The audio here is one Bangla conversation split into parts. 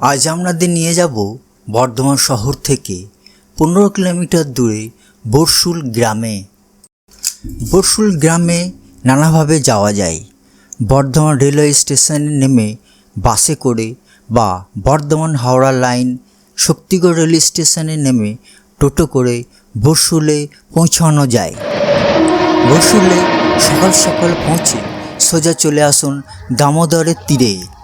আজ আপনাদের নিয়ে যাব বর্ধমান শহর থেকে পনেরো কিলোমিটার দূরে বরশুল গ্রামে। বরশুল গ্রামে নানাভাবে যাওয়া যায়। বর্ধমান রেলওয়ে স্টেশনে নেমে বাসে করে বা বর্ধমান হাওড়া লাইন শক্তিগড় রেল স্টেশনে নেমে টোটো করে বরশুলে পৌঁছানো যায়। বরশুলে সকাল সকাল পৌঁছে সোজা চলে আসুন দামোদরের তীরে।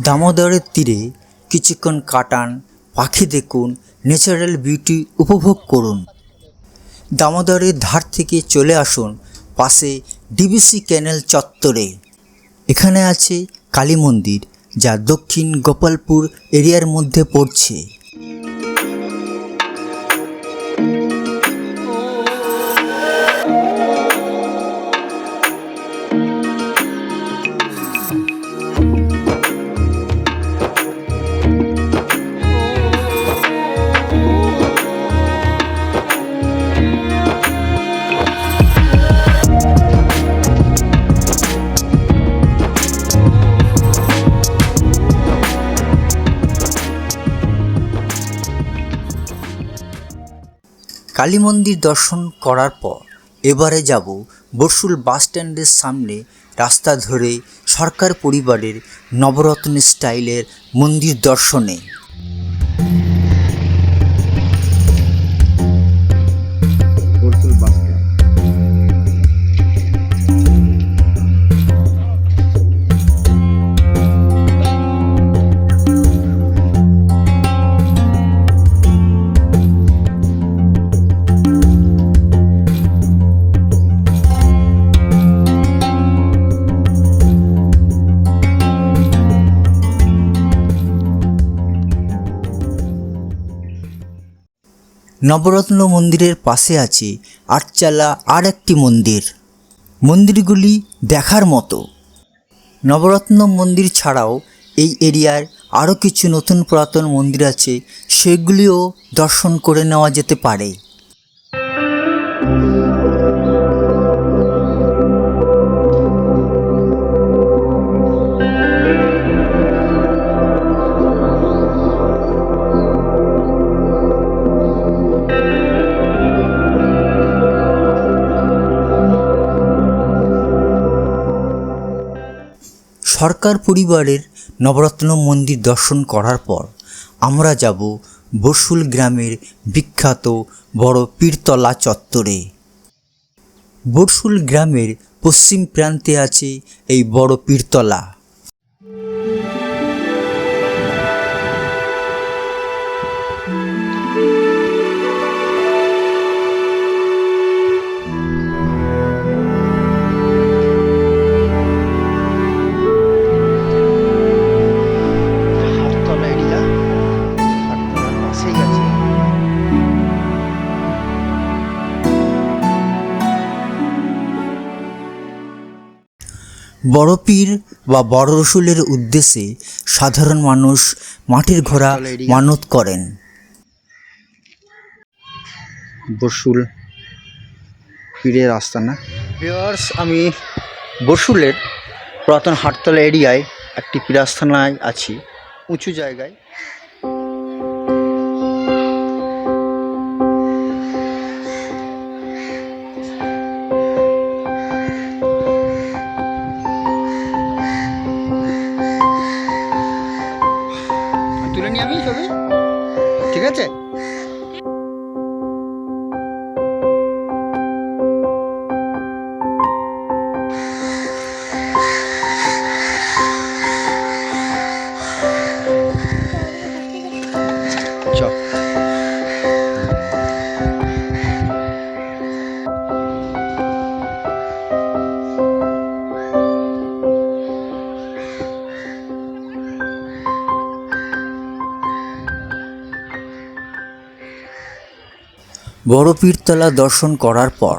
দামোদরের তীরে কিছুক্ষণ কাটান, পাখি দেখুন ন্যাচারাল বিউটি উপভোগ করুন। দামোদরের ধার থেকে চলে আসুন পাশে ডিবিসি ক্যানেল চত্বরে। এখানে আছে কালী মন্দির, যা দক্ষিণ গোপালপুর এরিয়ার মধ্যে পড়ছে। কালী মন্দির দর্শন করার পর এবারে যাব বসুল বাস স্ট্যান্ডের সামনে রাস্তা ধরে সরকার পরিবারের নবরত্ন স্টাইলের মন্দির দর্শনে। নবরত্ন মন্দিরের পাশে আছে আটচালা আর একটি মন্দির। মন্দিরগুলি দেখার মতো। নবরত্ন মন্দির ছাড়াও এই এরিয়ার আরও কিছু নতুন পুরাতন মন্দির আছে, সেগুলিও দর্শন করে নেওয়া যেতে পারে। সরকার পরিবারের নবরত্ন মন্দির দর্শন করার পর আমরা যাব বসুল গ্রামের বিখ্যাত বড় পীরতলা চত্বরে। বসুল গ্রামের পশ্চিম প্রান্তে আছে এই বড় পীরতলা। বড় পীর বা বড় রসুলের উদ্দেশ্যে সাধারণ মানুষ মাটির ঘোড়া মানত করেন। বসুল পীরের আস্তানা। ভিওয়ার্স আমি বসুলের পুরাতন হাটতলা এরিয়ায় একটি পীরাস্থানায় আছি, উঁচু জায়গায়। 了。বড় পীরতলা দর্শন করার পর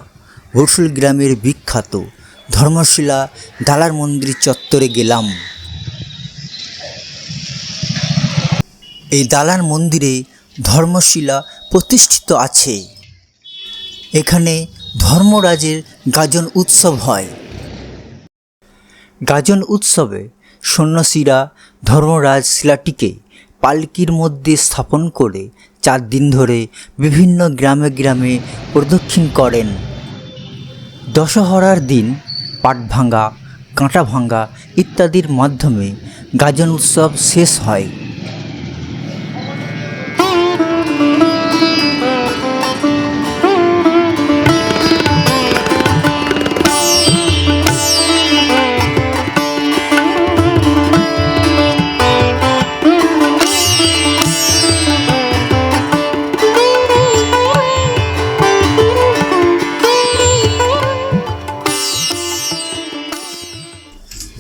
বরশুল গ্রামের বিখ্যাত ধর্মশিলা দালার মন্দির চত্বরে গেলাম। এই দালার মন্দিরে ধর্মশিলা প্রতিষ্ঠিত আছে। এখানে ধর্মরাজের গাজন উৎসব হয়। গাজন উৎসবে সন্ন্যাসীরা ধর্মরাজ শিলাটিকে পালকির মধ্যে স্থাপন করে চার দিন ধরে বিভিন্ন গ্রামে গ্রামে প্রদক্ষিণ করেন। দশহরার দিন পাটভাঙ্গা কাঁটাভাঙ্গা কাঁটা ভাঙ্গা ইত্যাদির মাধ্যমে গাজন উৎসব শেষ হয়।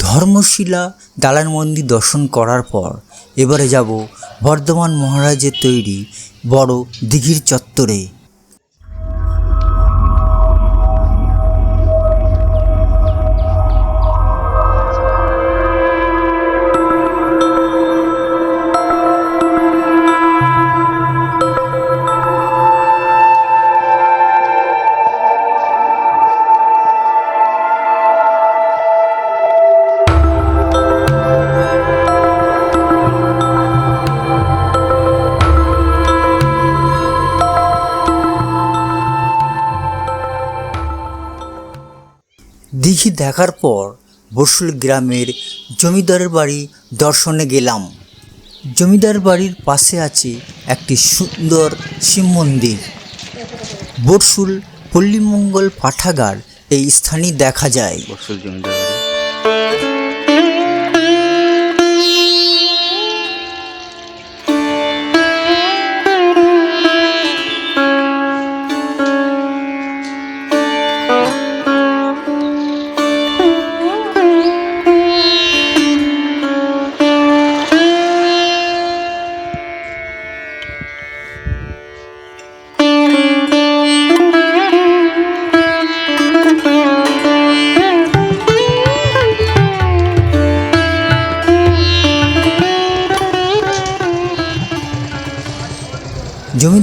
ধর্মশিলা দালান মন্দির দর্শন করার পর এবারে যাব বর্ধমান মহারাজের তৈরি বড় দিঘির চত্বরে। দিঘি দেখার পর বসুল গ্রামের জমিদারের বাড়ি দর্শনে গেলাম। জমিদার বাড়ির পাশে আছে একটি সুন্দর শিব মন্দির। বরসুল পল্লিমঙ্গল পাঠাগার এই স্থানই দেখা যায়। বরসুল জমিদার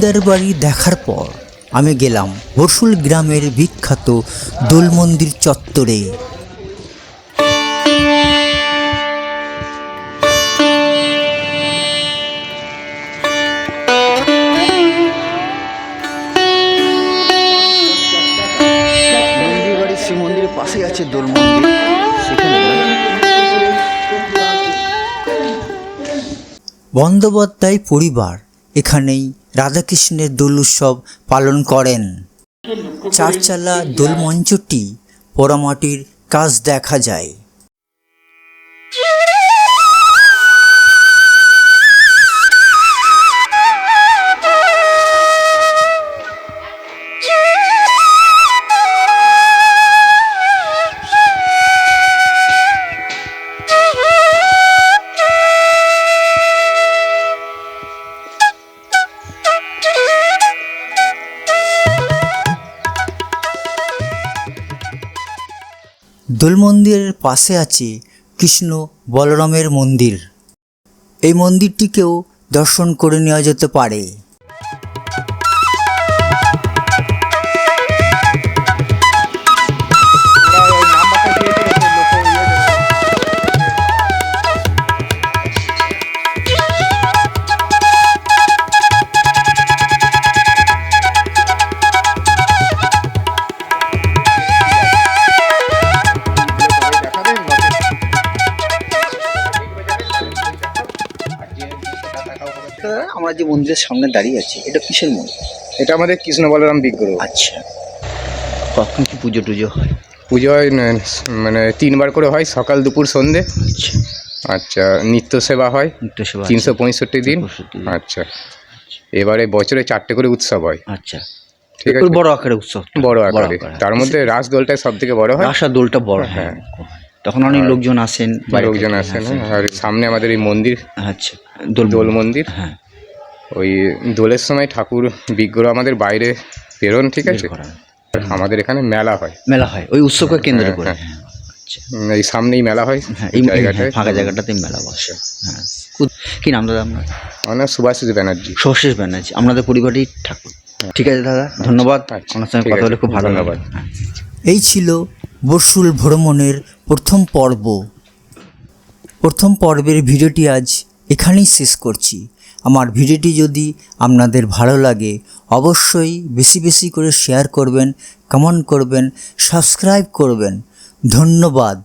জমিদার বাড়ি দেখার পর আমি গেলাম বরসুল গ্রামের বিখ্যাত দোল মন্দির চত্বরে পাশে আছে দোল মন্দির বন্দ্যোপাধ্যায় পরিবার এখানেই রাধাকৃষ্ণের দোল উৎসব পালন করেন। চারচালা দোল মঞ্চটি পোড়ামাটির কাজ দেখা যায়। দোল মন্দিরের পাশে আছে কৃষ্ণ বলরামের মন্দির। এই মন্দিরটিকেও দর্শন করে নেওয়া যেতে পারে। আমরা যে মন্দিরের সামনে দাঁড়িয়ে আছি এটা কিসের মন্দির? এটা আমাদের কৃষ্ণ বলরাম বিগ্রহ। আচ্ছা। কখন কি পুজো টুজো হয়? পুজো হয় মানে তিনবার করে হয় সকাল দুপুর সন্ধে। আচ্ছা। আচ্ছা নিত্য সেবা হয় নিত্য সেবা তিনশো পঁয়ষট্টি দিন। আচ্ছা। এবারে বছরে চারটে করে উৎসব হয়। আচ্ছা। ঠিক আছে। বড় আকারে উৎসব। বড় আকারে। তার মধ্যে রাস দোলটা সব থেকে বড় হয়। রাসা দোলটা বড় হ্যাঁ। তখন অনেক লোকজন আসেন বাইরে লোকজন আসেন। হ্যাঁ, আর সামনে আমাদের এই মন্দির। আচ্ছা। দোল দোল মন্দির। হ্যাঁ। ওই দোলের সময় ঠাকুর বিগ্রহ আমাদের বাইরে প্রেরণ ঠিক আছে? আমাদের এখানে মেলা হয়। মেলা হয় ওই উৎসবকে কেন্দ্র হ্যাঁ, করে। হ্যাঁ। হ্যাঁ আচ্ছা। এই সামনেই মেলা হয় এই জায়গাটায়। ফাঁকা জায়গাটাতে মেলা বসে। হ্যাঁ। কু- কি নাম দাদা আপনার? আমার নাম সুভাষিস ব্যানার্জি। সর্ষেশ ব্যানার্জি আপনাদের পরিবারই ঠাকুর। ঠিক আছে দাদা ধন্যবাদ। আচ্ছা, আপনার সঙ্গে কথা বলে খুব ভালো ধন্যবাদ। এই ছিল বর্ষুল ভ্রমণের প্রথম পর্ব। প্রথম পর্বের ভিডিওটি আজ এখানেই শেষ করছি। আমার ভিডিওটি যদি আপনাদের ভালো লাগে, অবশ্যই বেশি বেশি করে শেয়ার করবেন কমেন্ট করবেন সাবস্ক্রাইব করবেন। ধন্যবাদ।